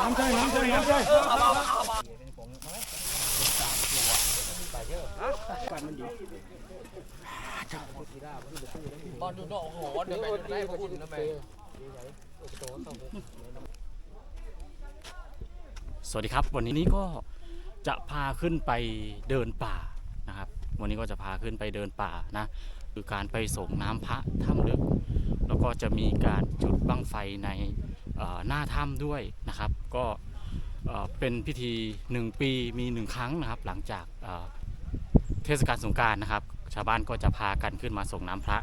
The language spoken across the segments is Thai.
น้ำใจน้ำใจน้ำใจบอลดูดอกโอ้โหเดี๋ยวไปได้พวกคุณทำไมสวัสดีครับ วันนี้ก็ จะพาขึ้นไปเดินป่านะครับ วันนี้ก็จะพาขึ้นไปเดินป่านะคือการไปส่งน้ำพระถ้ำลึก แล้วก็จะมีการจุดบั้งไฟในหน้าถ้ำด้วยนะครับ ก็เป็นพิธีหนึ่งปีมีหนึ่งครั้งนะครับ หลังจากเทศกาลสงการนะครับ ชาวบ้านก็จะพากันขึ้นมาส่งน้ำพระ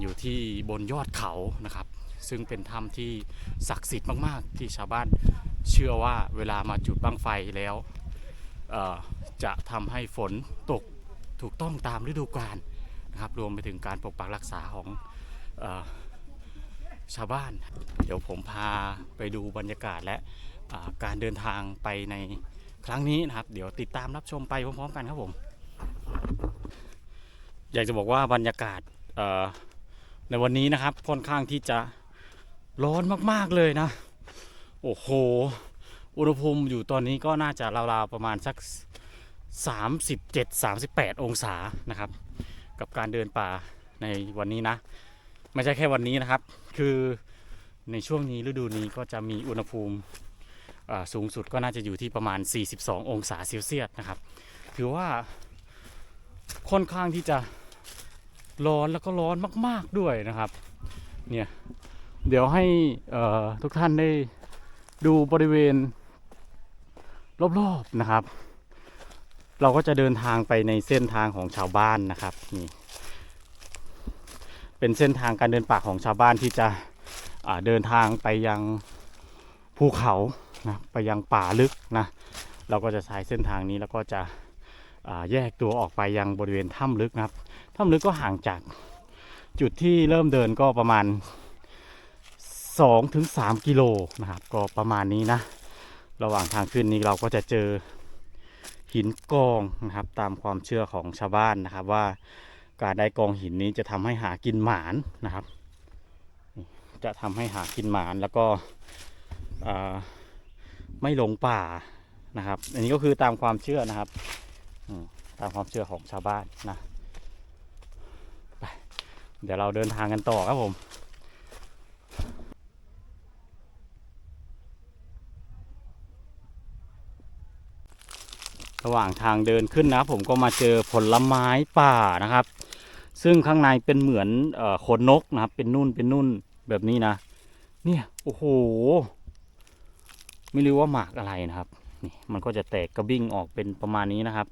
อยู่ที่บนยอดเขานะครับ ซึ่งเป็นถ้ำที่ศักดิ์สิทธิ์มาก ๆ ที่ชาวบ้านเชื่อว่าเวลามาจุดบั้งไฟแล้ว จะทำให้ฝนตกถูกต้องตามฤดูกาลนะครับ รวมไปถึงการปกปักรักษาของอชาวบ้าน เดี๋ยวผมพาไปดูบรรยากาศและการเดินทางไปในครั้งนี้นะครับ เดี๋ยวติดตามรับชมไปพร้อมๆกันครับผม อยากจะบอกว่าบรรยากาศในวันนี้นะครับค่อนข้างที่จะร้อนมากๆเลยนะ โอ้โห อุณหภูมิอยู่ตอนนี้ก็น่าจะราวๆประมาณสัก 37-38 องศานะครับ กับการเดินป่าในวันนี้นะ ไม่ใช่แค่วันนี้นะครับ คือในช่วงนี้ฤดูนี้ก็จะมีอุณหภูมิสูงสุดก็น่าจะอยู่ที่ประมาณ 42 องศาเซลเซียสนะครับ ถือว่าค่อนข้างที่จะร้อนแล้วก็ร้อนมาก ๆด้วยนะครับ เนี่ย เดี๋ยวให้ทุกท่านได้ดูบริเวณ รอบๆนะครับ เราก็จะเดินทางไปในเส้นทางของชาวบ้านนะครับนี่เป็นเส้นทางการเดินป่าของชาวบ้านที่จะเดินทางไปยังภูเขานะไปยังป่าลึกนะเราก็จะใช้เส้นทางนี้แล้วก็จะแยกตัวออกไปยังบริเวณถ้ำลึกนะครับถ้ำลึกก็ห่างจากจุดที่เริ่มเดินก็ประมาณ2ถึง3กิโลนะครับ ก็ประมาณนี้นะ ระหว่างทางขึ้นนี้เราก็จะเจอหินกองนะครับ ตามความเชื่อของชาวบ้านนะครับ ว่าการได้กองหินนี้จะทำให้หากินหมานนะครับ จะทำให้หากินหมานแล้วก็ไม่หลงป่านะครับ อันนี้ก็คือตามความเชื่อนะครับตามความเชื่อของชาวบ้านนะไปเดี๋ยวเราเดินทางกันต่อครับผม ระหว่างทางเดินขึ้นนะ ผมก็มาเจอผลไม้ป่านะครับ ซึ่งข้างในเป็นเหมือนขนนกนะครับ เป็นนุ่นเป็นนุ่นแบบนี้นะ เนี่ยโอ้โหไม่รู้ว่าหมากอะไรนะครับนี่มันก็จะแตกกระบิ้งออกเป็นประมาณนี้นะครับ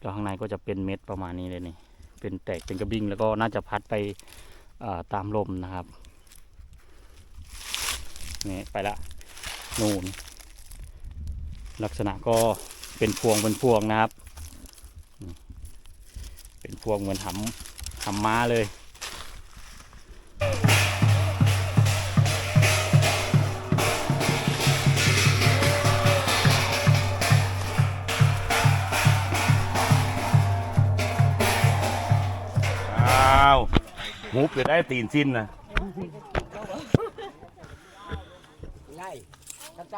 แล้วข้างในก็จะเป็นเม็ดประมาณนี้เลยนี่เป็นแตกเป็นกระบิ้งแล้วก็น่าจะพัดไปตามลมนะครับนี่ไปละนู่นลักษณะก็ เป็นพวงเป็นพวงนะครับ เป็นพวงเหมือนหำหำม้าเลยอ้าวหุบจะได้ตีนสิ้นนะ ไล่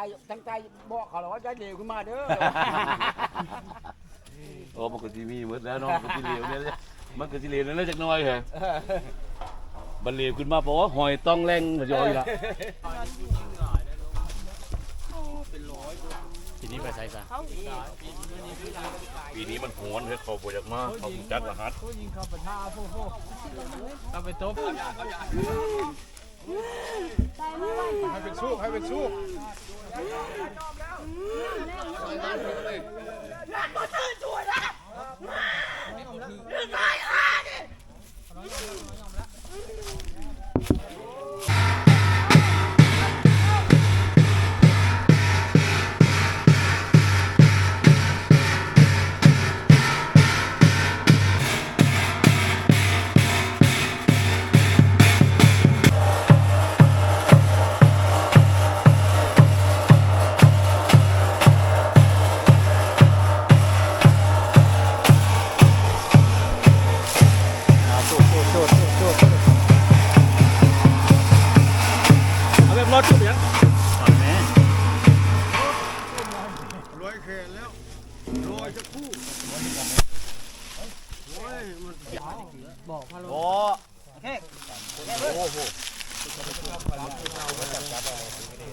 ตั้งใจตั้งใจบอกเขาแล้วว่าจะเร็วขึ้นมาเด้อ โอ้มันก็จะมีหมดแล้วเน้องมันก็จะเหลวเนี่ยมันก็จะเหลวนั่นจักหน้อยเหรอบันเหลวขึ้นมาเพราะว่าหอยต้องแรงมันจะอยละทีนี้ไปใส่ซะปีนี้มันโหนเฮ้ยเขาบอยากมาเขาจัดรหัสเอาไปตบ ให้เป็นสู้ให้เป็นสู้นักก็ตื่นตัวนะนี่ตายอะดิ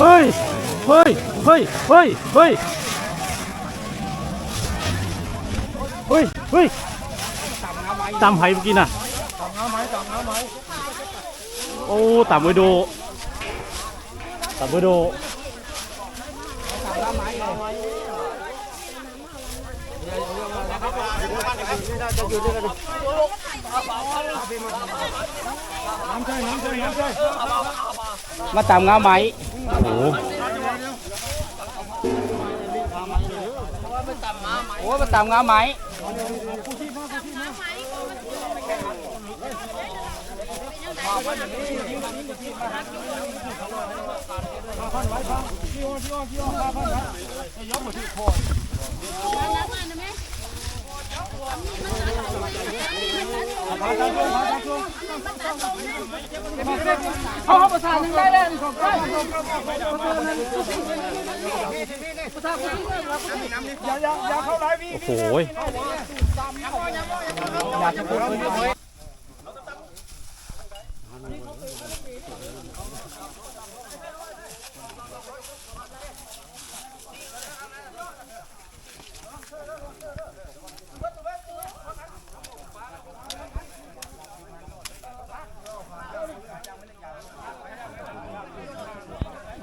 เฮ้ย เฮ้ย เฮ้ย เฮ้ย เฮ้ย เฮ้ย เฮ้ยตำไผ่เมื่อกี้น่ะตางน้ำไหมตางน้ำไหมโอ้ต่ำไว้ดูต่ำไว้ดูมาตามงาไหม โอ้โหโอ้มาตามงาไหม เขาเขาประสานยังได้เลยของใกล้โอ้โหอยากจะพูดคุย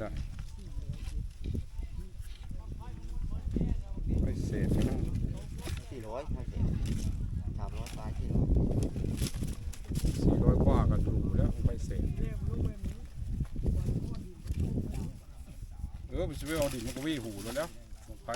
ได้ ไม่เศษนะสี่ร้อยไม่เสามร้อยตายสี่ร้อยสี่ร้อยกว่าก็ถูแล้วไม่เสร็จเออมันจะไปเอาดินมันก็วิ่งหูแล้วแล้วไป